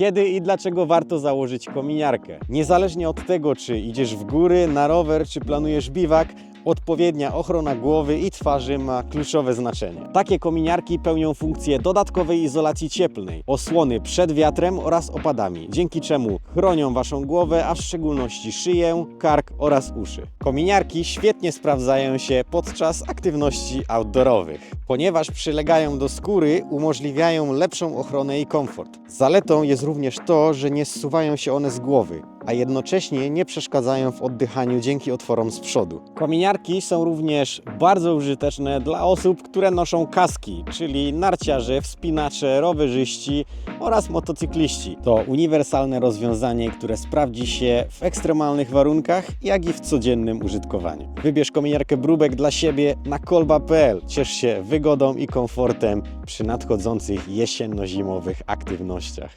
Kiedy i dlaczego warto założyć kominiarkę? Niezależnie od tego, czy idziesz w góry, na rower, czy planujesz biwak, Odpowiednia ochrona głowy i twarzy ma kluczowe znaczenie. Takie kominiarki pełnią funkcję dodatkowej izolacji cieplnej, osłony przed wiatrem oraz opadami, dzięki czemu chronią Waszą głowę, a w szczególności szyję, kark oraz uszy. Kominiarki świetnie sprawdzają się podczas aktywności outdoorowych, ponieważ przylegają do skóry, umożliwiają lepszą ochronę i komfort. Zaletą jest również to, że nie zsuwają się one z głowy, a jednocześnie nie przeszkadzają w oddychaniu dzięki otworom z przodu. Kominiarki są również bardzo użyteczne dla osób, które noszą kaski, czyli narciarze, wspinacze, rowerzyści oraz motocykliści. To uniwersalne rozwiązanie, które sprawdzi się w ekstremalnych warunkach, jak i w codziennym użytkowaniu. Wybierz kominiarkę Brubek dla siebie na kolba.pl. Ciesz się wygodą i komfortem przy nadchodzących jesienno-zimowych aktywnościach.